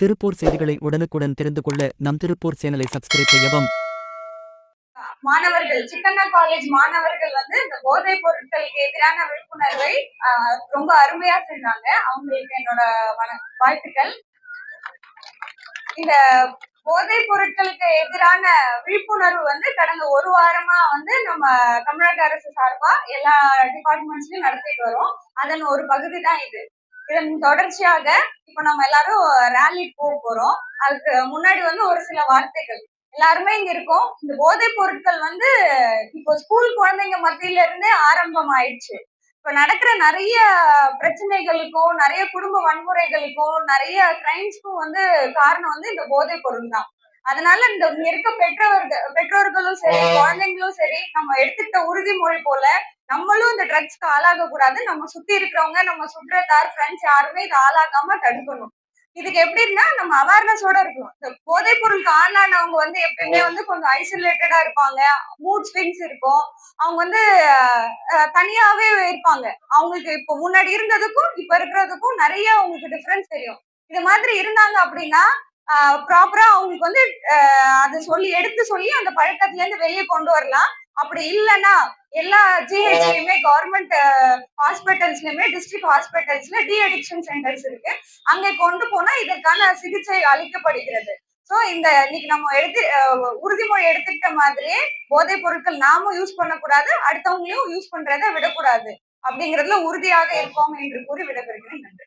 திருப்பூர் செய்திகளை உடனுக்குடன் தெரிந்து கொள்ள நம் திருப்பூர் சேனலை சப்ஸ்கிரைப் செய்யவும். மாணவர்கள் சிக்கண்ணா காலேஜ் மாணவர்கள் வந்து இந்த போதைப் பொருட்களுக்கு எதிரான விழிப்புணர்வை ரொம்ப அருமையா செஞ்சாங்க அவங்களுக்கு என்னோட வாழ்த்துக்கள். இந்த போதைப் பொருட்களுக்கு எதிரான விழிப்புணர்வு வந்து கடந்த ஒரு வாரமா வந்து நம்ம தமிழக அரசு சார்பா எல்லா டிபார்ட்மெண்ட்ஸ்லயும் நடத்திட்டு வரோம். அதன் ஒரு பகுதி தான் இது. இதன் தொடர்ச்சியாக இப்ப நம்ம எல்லாரும் ரேலி போக போறோம். அதுக்கு முன்னாடி வந்து ஒரு சில வார்த்தைகள். எல்லாருமே இங்க இருக்கோம். இந்த போதைப் பொருட்கள் வந்து இப்போ ஸ்கூல் குழந்தைங்க மத்தியில இருந்தே ஆரம்பம் ஆயிடுச்சு இப்ப நடக்கிற நிறைய பிரச்சனைகளுக்கும் நிறைய குடும்ப வன்முறைகளுக்கும் நிறைய கிரைம்ஸ்க்கும் வந்து காரணம் வந்து இந்த போதைப் பொருள் தான் அதனால இந்த இருக்க பெற்றோர்கள் பெற்றோர்களும் சரி குழந்தைங்களும் சரி நம்ம எடுத்துக்கிட்ட உறுதிமொழி போல நம்மளும் இந்த ட்ரக்ஸ்க்கு ஆளாக கூடாது நம்ம சுத்தி இருக்கிறவங்க நம்ம சுற்றத்தார் ஃப்ரெண்ட்ஸ் யாருமே இது ஆளாகாம தடுக்கணும். இதுக்கு எப்படின்னா நம்ம அவேர்னஸோட இருக்கணும். இந்த போதைப் பொருளுக்கு ஆளானவங்க வந்து எப்பயுமே வந்து கொஞ்சம் ஐசோலேட்டடா இருப்பாங்க. மூட் ஸ்விங்ஸ் இருக்கும். அவங்க வந்து தனியாவே இருப்பாங்க. அவங்களுக்கு இப்போ முன்னாடி இருந்ததுக்கும் இப்ப இருக்கிறதுக்கும் நிறைய அவங்களுக்கு டிஃபரன்ஸ் தெரியும். இது மாதிரி இருந்தாங்க அப்படின்னா ப்ராப்பரா அவங்களுக்கு வந்து அஹ், அதை சொல்லி எடுத்து சொல்லி அந்த பழக்கத்துல இருந்து வெளியே கொண்டு வரலாம். அப்படி இல்லைன்னா எல்லா ஜிஹெச்லயுமே கவர்மெண்ட் ஹாஸ்பிட்டல்ஸ்லயுமே டிஸ்ட்ரிக்ட் ஹாஸ்பிட்டல்ஸ்ல டி அடிக்ஷன் சென்டர்ஸ் இருக்கு. அங்கே கொண்டு போனா இதற்கான சிகிச்சை அளிக்கப்படுகிறது. ஸோ இந்த இன்னைக்கு நம்ம எடுத்து உறுதிமொழி எடுத்துக்கிட்ட மாதிரியே போதைப் பொருட்கள் நாமும் யூஸ் பண்ணக்கூடாது அடுத்தவங்களையும் யூஸ் பண்றதை விடக்கூடாது. அப்படிங்கிறதுல உறுதியாக இருப்போம் என்று கூறி விடைபெறுகிறேன். நன்றி.